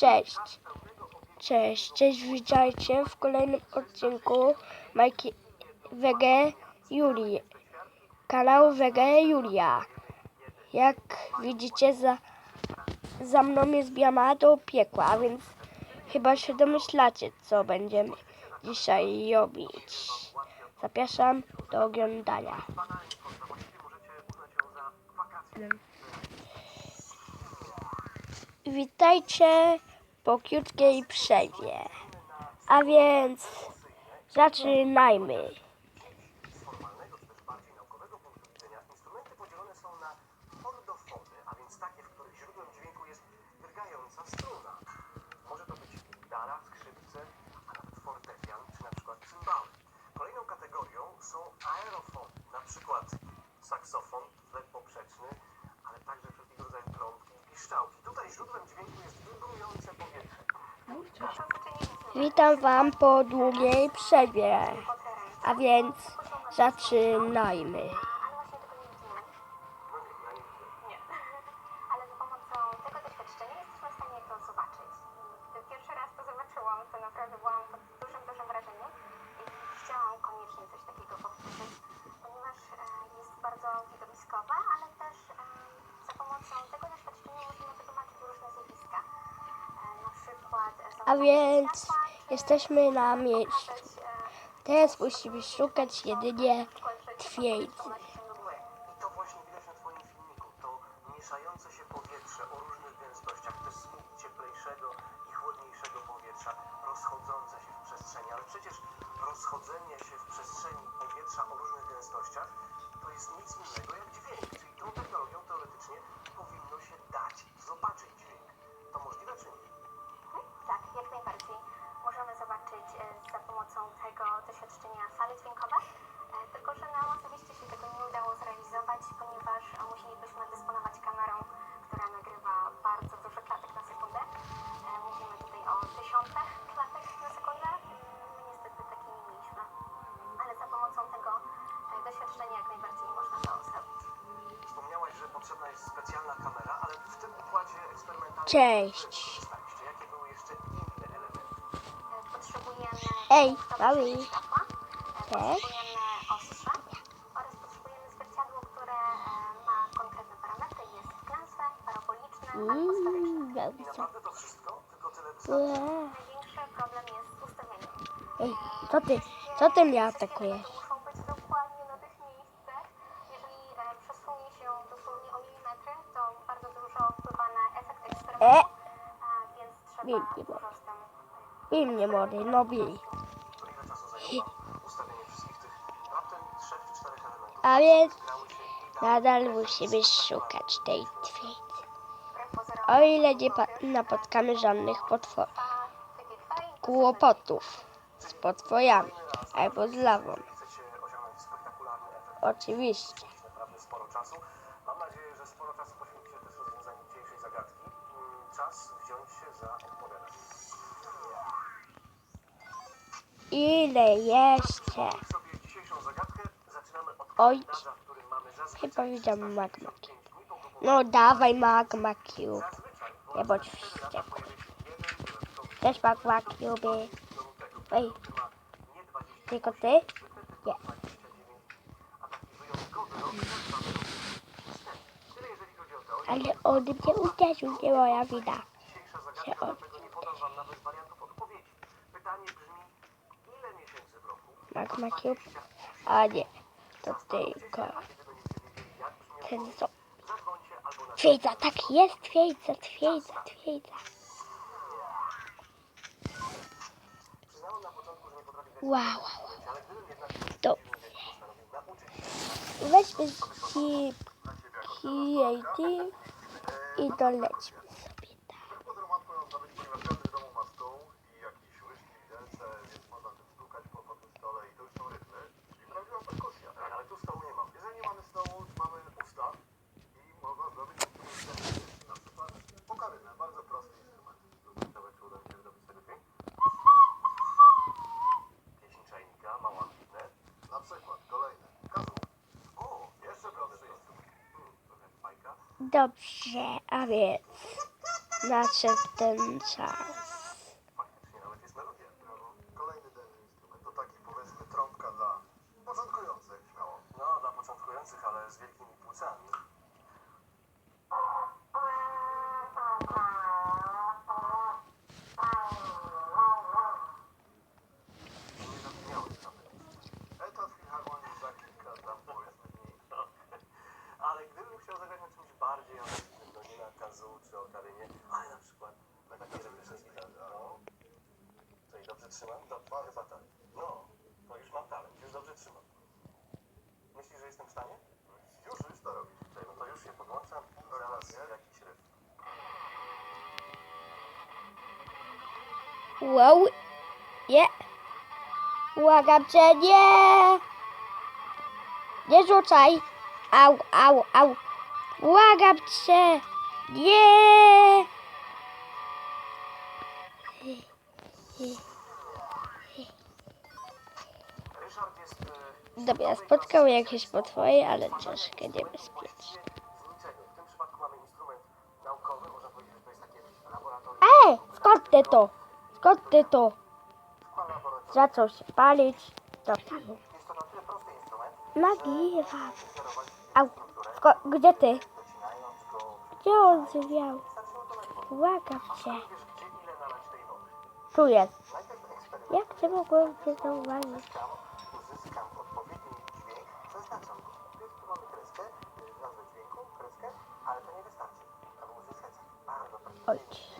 Cześć. Cześć, cześć, witajcie w kolejnym odcinku Majki Wege Julii. Kanał Wege Julia. Jak widzicie za, za mną jest brama do piekła, więc chyba się domyślacie, co będziemy dzisiaj robić. Zapraszam do oglądania. Witajcie po krótkiej przerwie. A więc zaczynajmy. Witam Wam po długiej przerwie. A więc zaczynajmy. A więc jesteśmy na miejscu. Teraz musimy szukać jedynie twierdzy. Doświadczenia fale dźwiękowe, e, tylko że nam osobiście się tego nie udało zrealizować, ponieważ musielibyśmy dysponować kamerą, która nagrywa bardzo dużo klatek na sekundę. E, Mówimy tutaj o tysiącach klatek na sekundę. My niestety takiej nie mieliśmy, ale za pomocą tego e, doświadczenia jak najbardziej można to zrobić. Wspomniałaś, że potrzebna jest specjalna kamera, ale w tym układzie eksperymentalnym Cześć. korzystaliście. Jakie były jeszcze inne elementy? Potrzebujemy Ej, punktowe Tak. potrzebujemy ostrze oraz potrzebujemy zwierciadło, które ma konkretne parametry. Jest klęsłe, paraboliczne. Mm, I naprawdę to wszystko? Tylko tyle wystarczy? Największy problem jest z ustawieniem. Ej, co ty, co ty mnie atakujesz? Muszą być dokładnie na tych miejscach. Jeżeli e, przesunie się dosłownie o milimetry, to bardzo dużo wpływa na efekt eksperymentu, E. a więc trzeba Bij mnie, dużo z tym bij mnie młody, no bij. A więc nadal musimy szukać tej twierdzy. O ile nie napotkamy żadnych kłopotów z potworami albo z lawą. Oczywiście. Ile jeszcze? Oj. Chyba widziałem 365 magma. pogrupowane. No dawaj magma cube. Nie bądź wściekły. Też magma cube. Ej, który ma nie 20 tylko ty? Nie. Ale on mnie uderzył, nie moja wina. W roku? Magma ma cube? 28? A nie, to Zastanówcie tylko się, a kiedy będziecie wiedzieli, jak brzmi ten co. Twierdza, tak jest, twierdza, twierdza, twierdza. Wow, wow, nauczyć się weźmy jako creative i dolećmy Dobrze, a więc nadszedł ten czas. Wow. Nie. Błagam cię, nie. Nie rzucaj. Au, au, au. Błagam cię. Nie. Dobra, spotkał jakieś potwory, ale troszkę niebezpieczne. Ej, skąd ty to? Skąd ty to? Zaczął się palić. To Nagrywa. A gdzie ty? Gdzie on zwiał? Błagam cię. Tu jest. Jak ty mogłem cię zauważyć? Ojciec.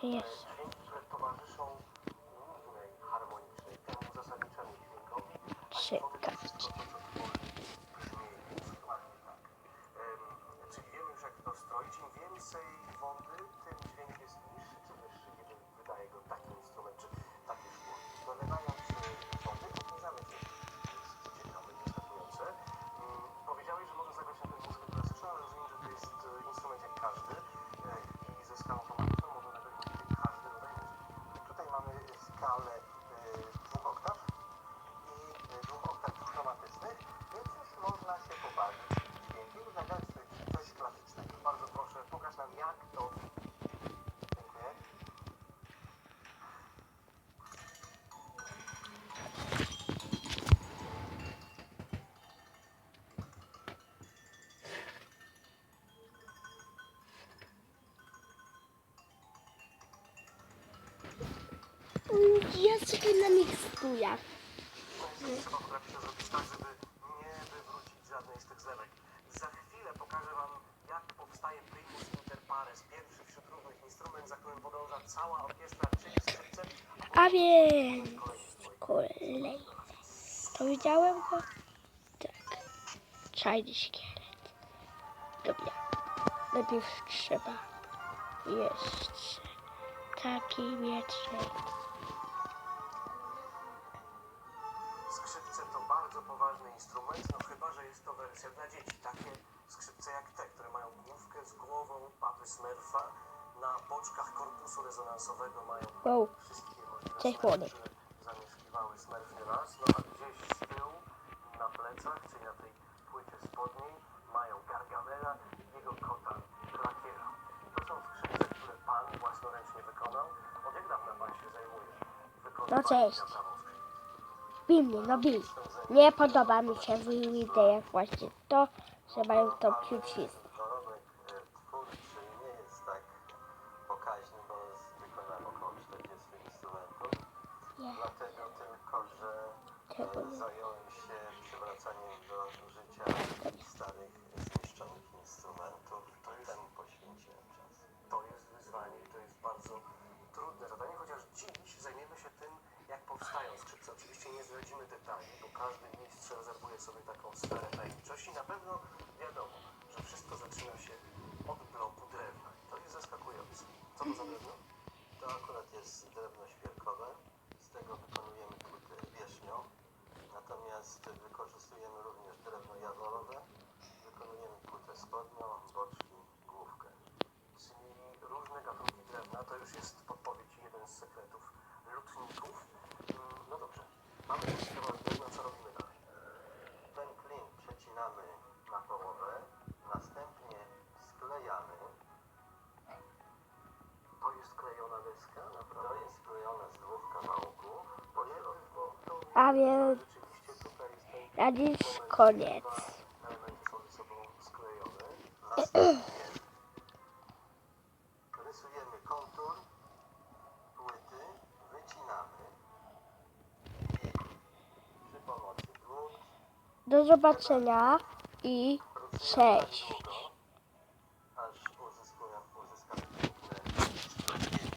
Hayır. I ja czekam na miksturach. Wszystko, co zrobić tak, żeby nie wywrócić żadnej z tych zewek. Za chwilę pokażę wam, jak powstaje primus inter pares, pierwszy wśród równych instrument, za którym podąża cała orkiestra, czyli skrzypce. A więc kolejny. Powiedziałem go? Tak. Czajny szkielet. Dobra. Najpierw trzeba jeszcze taki mieczek. papy Smurfa na boczkach korpusu rezonansowego mają wow. wszystkie możliwe Cześć, smerfy, młody. zamieszkiwały raz, no a gdzieś z tyłu na plecach, czyli na tej płycie spodniej mają Gargamela i jego kota Krakiera. To są skrzydle, które pan własnoręcznie wykonał. Od jak dawna pan się zajmuje? No cześć. Bij mnie, no bij. Nie podoba mi się w idea właśnie to, że mają tą przycisk. Oczywiście nie zdradzimy detali, bo każdy mistrz rezerwuje sobie taką sferę tajemniczości. Na pewno wiadomo, że wszystko zaczyna się od bloku drewna. To jest zaskakujące. Co to za drewno? To akurat jest drewno świerkowe. Z tego wykonujemy płyty wierzchnią. Natomiast wykorzystujemy również drewno jaworowe. Wykonujemy płytę spodnią, boczki, główkę. Czyli różne gatunki drewna, to już jest podpowiedź, jeden z sekretów lutników. Koniec. sklejone. Następnie rysujemy kontur wycinamy przy pomocy Do zobaczenia i cześć.